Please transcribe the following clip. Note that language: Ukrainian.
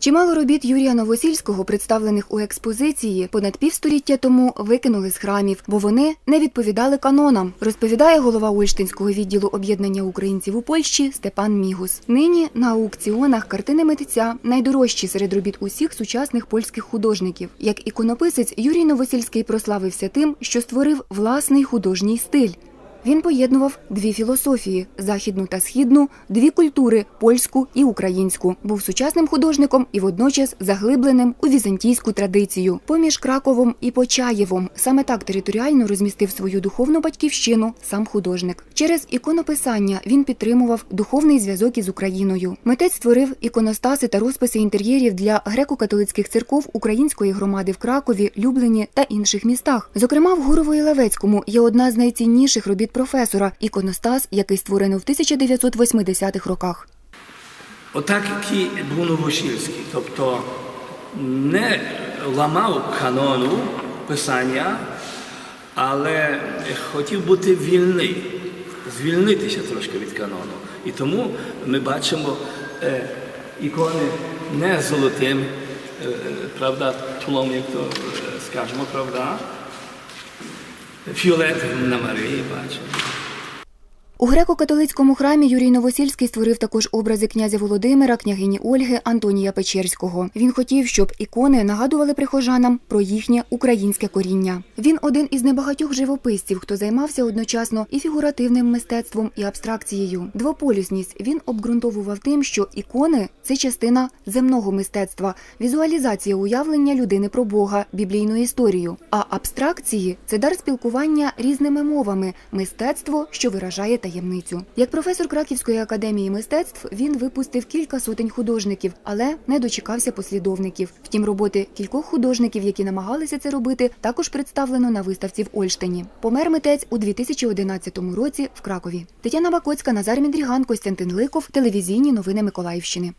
Чимало робіт Юрія Новосільського, представлених у експозиції, понад півстоліття тому викинули з храмів, бо вони не відповідали канонам, розповідає голова Ольштинського відділу об'єднання українців у Польщі Степан Мігус. Нині на аукціонах картини митця найдорожчі серед робіт усіх сучасних польських художників. Як іконописець Юрій Новосільський прославився тим, що створив власний художній стиль. Він поєднував дві філософії західну та східну, дві культури польську і українську. Був сучасним художником і водночас заглибленим у візантійську традицію. Поміж Краковом і Почаєвом саме так територіально розмістив свою духовну батьківщину сам художник. Через іконописання він підтримував духовний зв'язок із Україною. Митець створив іконостаси та розписи інтер'єрів для греко-католицьких церков української громади в Кракові, Люблені та інших містах. Зокрема, в Гурово-Іловецькому є одна з найцінніших робіт професора іконостас, який створений в 1980-х роках. Отак, який був Новосільський, тобто не ламав канону писання, але хотів бути вільний, звільнитися трошки від канону. І тому ми бачимо е, ікони не золотим, е, правда, тлом, як то е, скажемо, правда, фіолетовим на Марії бачимо. У греко-католицькому храмі Юрій Новосільський створив також образи князя Володимира, княгині Ольги, Антонія Печерського. Він хотів, щоб ікони нагадували прихожанам про їхнє українське коріння. Він один із небагатьох живописців, хто займався одночасно і фігуративним мистецтвом, і абстракцією. Двополюсність він обґрунтовував тим, що ікони це частина земного мистецтва, візуалізація уявлення людини про Бога, біблійну історію. А абстракції це дар спілкування різними мовами, мистецтво, що виражає таємницю. Як професор Краківської академії мистецтв він випустив кілька сотень художників, але не дочекався послідовників. Втім, роботи кількох художників, які намагалися це робити, також представлено на виставці в Ольштині. Помер митець у 2011 році в Кракові. Тетяна Бакоцька, Назар Мідріган, Костянтин Ликов, телевізійні новини Миколаївщини.